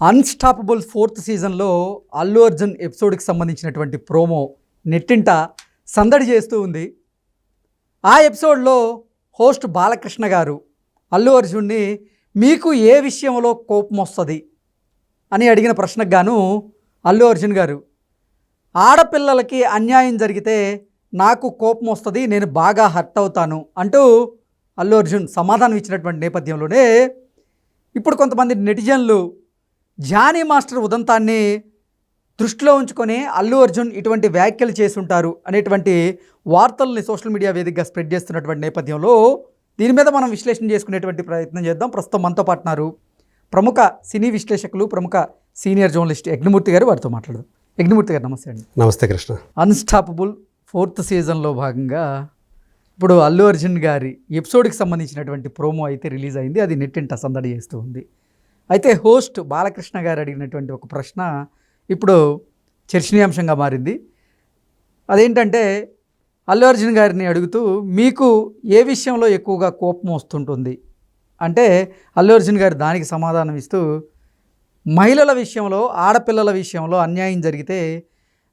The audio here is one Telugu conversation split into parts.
అన్స్టాపబుల్ ఫోర్త్ సీజన్లో అల్లు అర్జున్ ఎపిసోడ్కి సంబంధించినటువంటి ప్రోమో నెట్టింట సందడి చేస్తూ ఉంది. ఆ ఎపిసోడ్లో హోస్ట్ బాలకృష్ణ గారు అల్లు అర్జున్ని మీకు ఏ విషయంలో కోపం వస్తుంది? అని అడిగిన ప్రశ్నకు గాను అల్లు అర్జున్ గారు ఆడపిల్లలకి అన్యాయం జరిగితే నాకు కోపం వస్తుంది నేను బాగా హర్ట్ అవుతాను అంటూ అల్లు అర్జున్ సమాధానం ఇచ్చినటువంటి నేపథ్యంలోనే ఇప్పుడు కొంతమంది నెటిజన్లు జానీ మాస్టర్ ఉదంతాన్ని దృష్టిలో ఉంచుకొని అల్లు అర్జున్ ఇటువంటి వ్యాఖ్యలు చేసి ఉంటారు అనేటువంటి వార్తల్ని సోషల్ మీడియా వేదికగా స్ప్రెడ్ చేస్తున్నటువంటి నేపథ్యంలో దీని మీద మనం విశ్లేషణ చేసుకునేటువంటి ప్రయత్నం చేద్దాం. ప్రస్తుతం మనతో పాటున్నారు ప్రముఖ సినీ విశ్లేషకులు ప్రముఖ సీనియర్ జర్నలిస్ట్ యజ్ఞమూర్తి గారు. వారితో మాట్లాడదాం. యజ్ఞమూర్తి గారు నమస్తే అండి. నమస్తే కృష్ణ. అన్స్టాపబుల్ ఫోర్త్ సీజన్లో భాగంగా ఇప్పుడు అల్లు అర్జున్ గారి ఎపిసోడ్కి సంబంధించినటువంటి ప్రోమో అయితే రిలీజ్ అయింది. అది నెట్టింట సందడి చేస్తూ ఉంది. అయితే హోస్ట్ బాలకృష్ణ గారు అడిగినటువంటి ఒక ప్రశ్న ఇప్పుడు చర్చనీయాంశంగా మారింది. అదేంటంటే అల్లు అర్జున్ గారిని అడుగుతూ మీకు ఏ విషయంలో ఎక్కువగా కోపం వస్తుంటుంది? అంటే అల్లు అర్జున్ గారు దానికి సమాధానం ఇస్తూ మహిళల విషయంలో ఆడపిల్లల విషయంలో అన్యాయం జరిగితే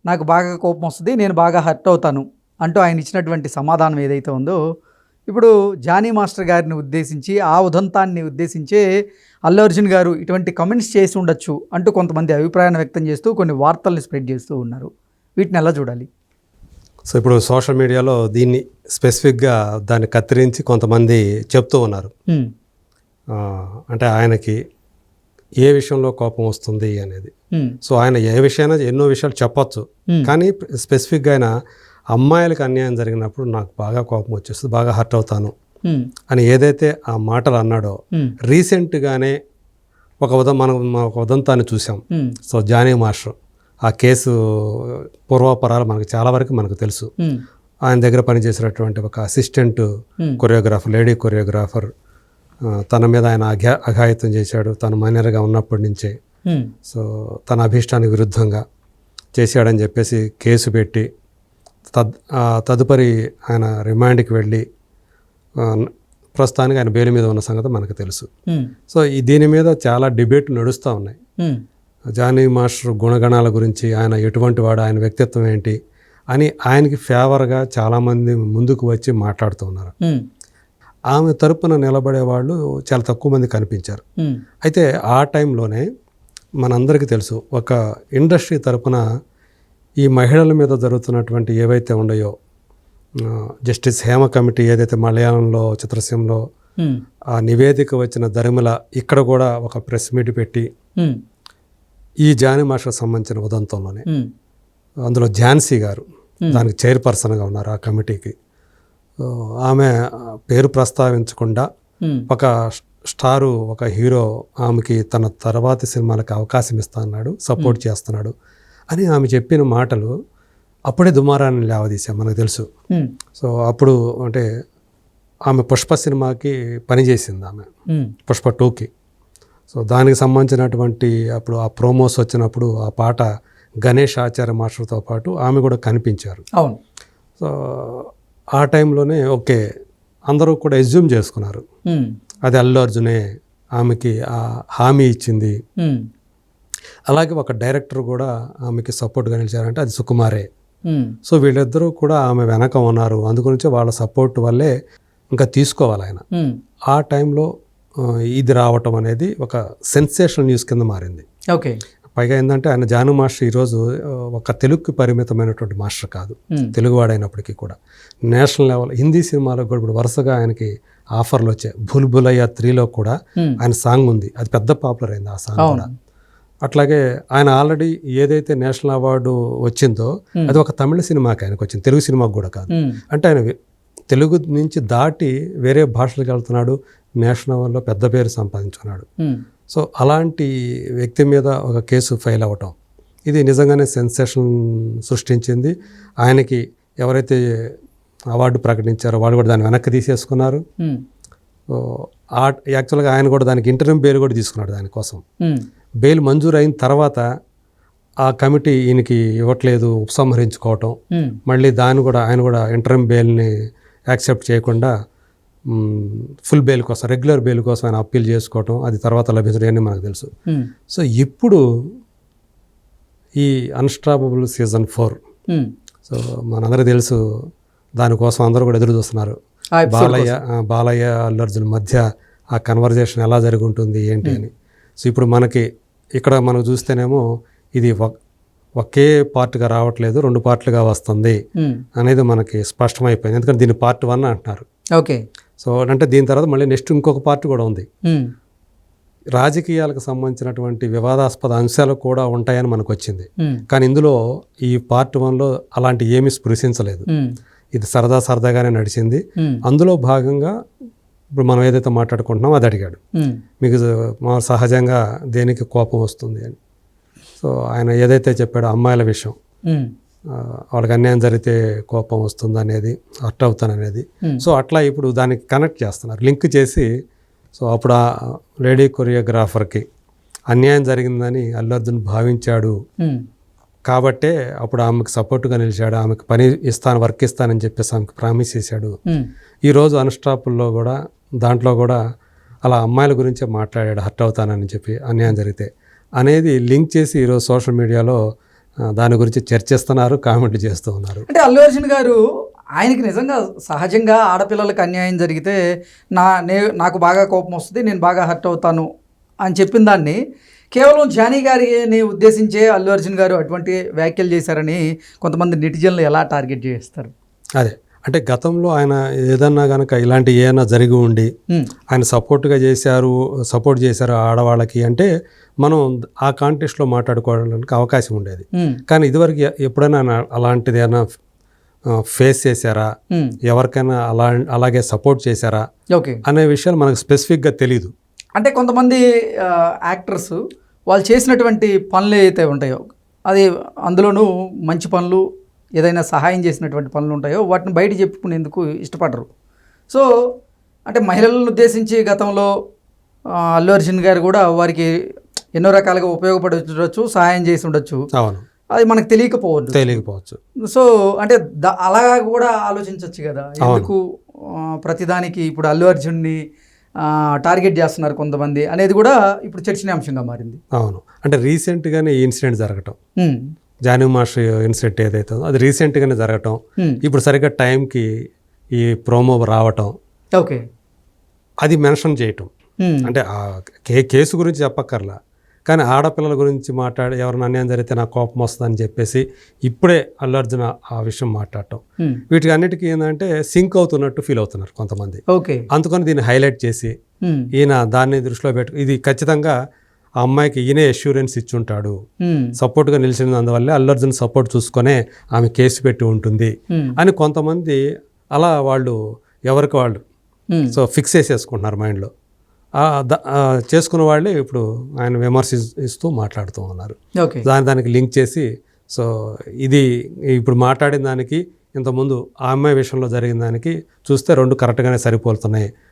నాకు బాగా కోపం వస్తుంది నేను బాగా హర్ట్ అవుతాను అంటూ ఆయన ఇచ్చినటువంటి సమాధానం ఏదైతే ఉందో ఇప్పుడు జానీ మాస్టర్ గారిని ఉద్దేశించి ఆ ఉదంతాన్ని ఉద్దేశించే అల్లు అర్జున్ గారు ఇటువంటి కమెంట్స్ చేసి ఉండొచ్చు అంటూ కొంతమంది అభిప్రాయాన్ని వ్యక్తం చేస్తూ కొన్ని వార్తల్ని స్ప్రెడ్ చేస్తూ ఉన్నారు. వీటిని ఎలా చూడాలి? సో ఇప్పుడు సోషల్ మీడియాలో దీన్ని స్పెసిఫిక్గా దాన్ని కత్తిరించి కొంతమంది చెప్తూ ఉన్నారు. అంటే ఆయనకి ఏ విషయంలో కోపం వస్తుంది అనేది. సో ఆయన ఏ విషయమైనా ఎన్నో విషయాలు చెప్పొచ్చు. కానీ స్పెసిఫిక్గా ఆయన అమ్మాయిలకు అన్యాయం జరిగినప్పుడు నాకు బాగా కోపం వచ్చేస్తుంది బాగా హర్ట్ అవుతాను. అని ఏదైతే ఆ మాటలు అన్నాడో. రీసెంట్గానే ఒక ఉద మనం ఒక ఉదంతాన్ని చూసాం. సో జానీ మాస్టర్ ఆ కేసు పూర్వాపరాలు మనకు చాలా వరకు మనకు తెలుసు. ఆయన దగ్గర పనిచేసినటువంటి ఒక అసిస్టెంట్. కొరియోగ్రాఫర్ లేడీ కొరియోగ్రాఫర్ తన మీద ఆయన అఘా అఘాయితం చేశాడు తను మైనర్గా ఉన్నప్పటి నుంచే. సో తన అభిష్టానికి విరుద్ధంగా చేశాడని చెప్పేసి కేసు పెట్టి తద్ తదుపరి ఆయన రిమాండ్కి వెళ్ళి ప్రస్తుతానికి ఆయన బెయిల్ మీద ఉన్న సంగతి మనకు తెలుసు. సో ఈ దీని మీద చాలా డిబేట్ నడుస్తూ ఉన్నాయి. జానీ మాస్టర్ గుణగణాల గురించి ఆయన ఎటువంటి వాడు ఆయన వ్యక్తిత్వం ఏంటి అని ఆయనకి ఫేవర్గా చాలామంది ముందుకు వచ్చి మాట్లాడుతూ ఉన్నారు. ఆమె తరపున నిలబడే వాళ్ళు చాలా తక్కువ మంది కనిపించారు. అయితే ఆ టైంలోనే మనందరికీ తెలుసు ఒక ఇండస్ట్రీ తరపున ఈ మహిళల మీద జరుగుతున్నటువంటి ఏవైతే ఉన్నాయో జస్టిస్ హేమ కమిటీ ఏదైతే మలయాళంలో చిత్రసీమలో. ఆ నివేదిక వచ్చిన ధర్మిల ఇక్కడ కూడా ఒక ప్రెస్ మీట్ పెట్టి. ఈ జానీ మాస్టర్కి సంబంధించిన ఉదంతంలోనే. అందులో ఝాన్సీ గారు దానికి చైర్పర్సన్గా ఉన్నారు ఆ కమిటీకి ఆమె పేరు ప్రస్తావించకుండా. ఒక స్టారు ఒక హీరో ఆమెకి తన తర్వాతి సినిమాలకు అవకాశం ఇస్తా అన్నాడు సపోర్ట్ చేస్తున్నాడు అని ఆమె చెప్పిన మాటలు అప్పుడే దుమారాన్ని లేవదీశాం మనకు తెలుసు. సో అప్పుడు అంటే ఆమె పుష్ప సినిమాకి పనిచేసింది ఆమె. పుష్ప టూకి సో దానికి సంబంధించినటువంటి అప్పుడు ఆ ప్రోమోస్ వచ్చినప్పుడు ఆ పాట గణేష్ ఆచార్య మాస్టర్తో పాటు ఆమె కూడా కనిపించారు అవును సో ఆ టైంలోనే ఓకే అందరూ కూడా ఎజ్యూమ్ చేసుకున్నారు. అది అల్లు అర్జునే ఆమెకి ఆ హామీ ఇచ్చింది. అలాగే ఒక డైరెక్టర్ కూడా ఆమెకి సపోర్ట్గా నిలిచారంటే అది సుకుమారే. సో వీళ్ళిద్దరూ కూడా ఆమె వెనక ఉన్నారు. అందుగురించి వాళ్ళ సపోర్ట్ వల్లే ఇంకా తీసుకోవాలి ఆయన. ఆ టైంలో ఇది రావటం అనేది ఒక సెన్సేషనల్ న్యూస్ కింద మారింది. ఓకే. పైగా ఏంటంటే ఆయన జాను మాస్టర్ ఈరోజు ఒక తెలుగుకి పరిమితమైనటువంటి మాస్టర్ కాదు. తెలుగువాడైనప్పటికీ కూడా. నేషనల్ లెవెల్ హిందీ సినిమాలో కూడా ఇప్పుడు వరుసగా ఆయనకి ఆఫర్లు వచ్చాయి. భూల్ భులయ్య త్రీలో కూడా. ఆయన సాంగ్ ఉంది. అది పెద్ద పాపులర్ అయింది ఆ సాంగ్ కూడా. అట్లాగే ఆయన ఆల్రెడీ ఏదైతే నేషనల్ అవార్డు వచ్చిందో అది ఒక తమిళ సినిమాకి ఆయనకు వచ్చింది తెలుగు సినిమాకి కూడా కాదు హ్మ్. అంటే ఆయన తెలుగు నుంచి దాటి వేరే భాషలకు వెళ్తున్నాడు నేషనల్ లెవెల్లో పెద్ద పేరు సంపాదించుకున్నాడు హ్మ్. సో అలాంటి వ్యక్తి మీద ఒక కేసు ఫైల్ అవ్వటం ఇది నిజంగానే సెన్సేషన్ సృష్టించింది ఆయనకి ఎవరైతే అవార్డు ప్రకటించారో వాళ్ళు కూడా దాన్ని వెనక్కి తీసేసుకున్నారు హ్మ్. సో ఆ యాక్చువల్గా ఆయన కూడా దానికి ఇంటర్వ్యూ బెయిల్ కూడా తీసుకున్నాడు దానికోసం. బెయిల్ మంజూరు అయిన తర్వాత ఆ కమిటీ ఈయనకి ఇవ్వట్లేదు ఉపసంహరించుకోవటం. మళ్ళీ దాన్ని కూడా ఆయన కూడా ఇంటర్మ్ బెయిల్ని యాక్సెప్ట్ చేయకుండా ఫుల్ బెయిల్ కోసం రెగ్యులర్ బెయిల్ కోసం ఆయన అప్పీల్ చేసుకోవటం అది తర్వాత లభించడం అన్నీ మనకు తెలుసు. సో ఇప్పుడు ఈ అన్స్టాపబుల్ సీజన్ ఫోర్. సో మనందరికీ తెలుసు దానికోసం అందరూ కూడా ఎదురు చూస్తున్నారు. బాలయ్య బాలయ్య అల్లు మధ్య ఆ కన్వర్జేషన్ ఎలా జరిగి ఉంటుంది ఏంటి అని. సో ఇప్పుడు మనకి ఇక్కడ మనం చూస్తేనేమో ఇది ఒక్- పార్ట్గా రావట్లేదు రెండు పార్ట్లుగా వస్తుంది అనేది మనకి స్పష్టమైపోయింది. ఎందుకంటే దీన్ని పార్ట్ వన్ అంటున్నారు ఓకే. సో అంటే దీని తర్వాత మళ్ళీ నెక్స్ట్ ఇంకొక పార్ట్ కూడా ఉంది. రాజకీయాలకు సంబంధించినటువంటి వివాదాస్పద అంశాలు కూడా ఉంటాయని మనకు వచ్చింది. కానీ ఇందులో ఈ పార్ట్ వన్లో అలాంటి ఏమీ స్పృశించలేదు. ఇది సరదా సరదాగానే నడిచింది. అందులో భాగంగా ఇప్పుడు మనం ఏదైతే మాట్లాడుకుంటున్నామో అది అడిగాడు. మీకు మా సహజంగా దేనికి కోపం వస్తుంది అని. సో ఆయన ఏదైతే చెప్పాడో అమ్మాయిల విషయం వాళ్ళకి అన్యాయం జరిగితే కోపం వస్తుంది అనేది హర్ట్ అవుతాను అనేది. సో అట్లా ఇప్పుడు దానికి కనెక్ట్ చేస్తున్నారు లింక్ చేసి. సో అప్పుడు ఆ లేడీ కొరియోగ్రాఫర్కి అన్యాయం జరిగిందని అల్లు అర్జున్ భావించాడు. కాబట్టే అప్పుడు ఆమెకు సపోర్ట్గా నిలిచాడు ఆమెకు పని ఇస్తాను వర్క్ ఇస్తానని చెప్పేసి ఆమెకు ప్రామిస్ చేశాడు. ఈరోజు అన్స్టాపుల్లో కూడా దాంట్లో కూడా అలా అమ్మాయిల గురించే మాట్లాడాడు హర్ట్ అవుతానని చెప్పి అన్యాయం జరిగితే. అనేది లింక్ చేసి ఈరోజు సోషల్ మీడియాలో దాని గురించి చర్చిస్తున్నారు కామెంట్ చేస్తూ ఉన్నారు. అంటే అల్లు అర్జున్ గారు ఆయనకి నిజంగా సహజంగా ఆడపిల్లలకు అన్యాయం జరిగితే నా నే నాకు బాగా కోపం వస్తుంది నేను బాగా హర్ట్ అవుతాను అని చెప్పిన దాన్ని కేవలం జానీ గారిని ఉద్దేశించే అల్లు అర్జున్ గారు అటువంటి వ్యాఖ్యలు చేశారని కొంతమంది నెటిజన్లు ఎలా టార్గెట్ చేస్తారు? అదే. అంటే గతంలో ఆయన ఏదన్నా కనుక ఇలాంటి ఏమైనా జరిగి ఉండి ఆయన సపోర్ట్గా చేశారు సపోర్ట్ చేశారు ఆడవాళ్ళకి అంటే మనం ఆ కాంటెస్ట్లో మాట్లాడుకోవడానికి అవకాశం ఉండేది. కానీ ఇదివరకు ఎప్పుడైనా ఆయన అలాంటిది ఏమైనా ఫేస్ చేశారా? ఎవరికైనా అలా అలాగే సపోర్ట్ చేశారా? ఓకే. అనే విషయాలు మనకు స్పెసిఫిక్గా తెలియదు అంటే కొంతమంది యాక్టర్స్ వాళ్ళు చేసినటువంటి పనులు ఏవైతే ఉంటాయో అది అందులోనూ మంచి పనులు ఏదైనా సహాయం చేసినటువంటి పనులు ఉంటాయో వాటిని బయట చెప్పుకునేందుకు ఇష్టపడరు. సో అంటే మహిళలను ఉద్దేశించి గతంలో అల్లు అర్జున్ గారు కూడా వారికి ఎన్నో రకాలుగా ఉపయోగపడి ఉండొచ్చు సహాయం చేసి ఉండొచ్చు. అవును. అది మనకు తెలియకపోవచ్చు. తెలియకపోవచ్చు. సో అంటే అలా కూడా ఆలోచించవచ్చు కదా. ఎందుకు ప్రతిదానికి ఇప్పుడు అల్లు అర్జున్ని టార్గెట్ చేస్తున్నారు కొంతమంది అనేది కూడా ఇప్పుడు చర్చనీయాంశంగా మారింది. అవును. అంటే రీసెంట్గానే ఈ ఇన్సిడెంట్ జరగటం. జానీ మాస్టర్ ఇన్సిడెంట్ ఏదైతే అది రీసెంట్గానే జరగటం. ఉమ్, ఇప్పుడు సరిగ్గా టైంకి ఈ ప్రోమో రావటం. ఓకే. అది మెన్షన్ చేయటం. ఉమ్, అంటే ఆ కే కేసు గురించి చెప్పక్కర్లా. కానీ ఆడపిల్లల గురించి మాట్లాడి ఎవరైనా అన్యాయం జరిగితే నాకు కోపం వస్తుందని చెప్పేసి ఇప్పుడే అల్లు అర్జున్ ఆ- విషయం మాట్లాడటం. ఉమ్, వీటికి అన్నిటికీ ఏంటంటే సింక్ అవుతున్నట్టు ఫీల్ అవుతున్నారు కొంతమంది. ఓకే. అందుకని దీన్ని హైలైట్ చేసి ఈయన దాన్ని దృష్టిలో పెట్టు ఇది ఖచ్చితంగా ఆ అమ్మాయికి ఈయనే అష్యూరెన్స్ ఇచ్చుంటాడు. సపోర్ట్గా నిలిచిన అందువల్ల అల్లు అర్జున్ సపోర్ట్ చూసుకొనే ఆమె కేసు పెట్టి ఉంటుంది. అని కొంతమంది అలా వాళ్ళు ఎవరికి వాళ్ళు సో ఫిక్స్ చేసేసుకుంటున్నారు మైండ్లో చేసుకున్న వాళ్ళే ఇప్పుడు ఆయన విమర్శిస్తూ మాట్లాడుతూ ఉన్నారు. దాని దానికి లింక్ చేసి సో ఇది ఇప్పుడు మాట్లాడిన దానికి ఇంతకుముందు ఆ అమ్మాయి విషయంలో జరిగిన దానికి చూస్తే రెండు కరెక్ట్గానే సరిపోతున్నాయి ఉమ్,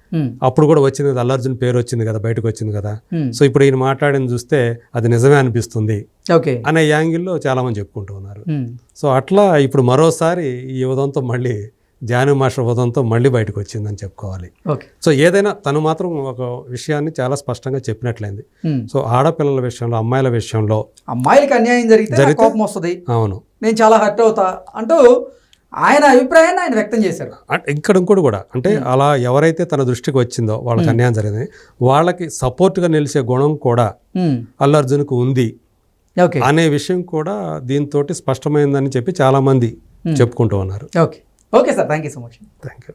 అప్పుడు కూడా వచ్చింది కదా అల్లర్జున్ పేరు వచ్చింది కదా బయటకు వచ్చింది కదా. ఉమ్, సో ఇప్పుడు ఈయన మాట్లాడింది చూస్తే అది నిజమే అనిపిస్తుంది ఓకే అనే యాంగిల్లో చాలామంది చెప్పుకుంటూ ఉన్నారు. ఉమ్, సో అట్లా ఇప్పుడు మరోసారి ఈ ఉదంతో మళ్ళీ జాను మాస్టర్ ఉదంతో మళ్ళీ బయటకు వచ్చిందని చెప్పుకోవాలి. సో ఏదైనా తను మాత్రం ఒక విషయాన్ని చాలా స్పష్టంగా చెప్పినట్లయింది. సో ఆడపిల్లల విషయంలో అమ్మాయిల విషయంలో అమ్మాయిలకి అన్యాయం జరిగితే- కోపం వస్తుంది. అవును. నేను చాలా హర్ట్ అవుతా అంటూ ఆయన అభిప్రాయాన్ని ఆయన వ్యక్తం చేశారు. ఇక్కడ ఇంకోటి కూడా అంటే అలా ఎవరైతే తన దృష్టికి వచ్చిందో వాళ్ళకి అన్యాయం జరిగింది వాళ్ళకి సపోర్ట్గా నిలిచే గుణం కూడా ఉమ్, అల్లు అర్జున్కు ఉంది ఓకే. అనే విషయం కూడా దీంతో స్పష్టమైందని చెప్పి చాలామంది చెప్పుకుంటూ ఉన్నారు. Okay. Okay sir thank you so much. Thank you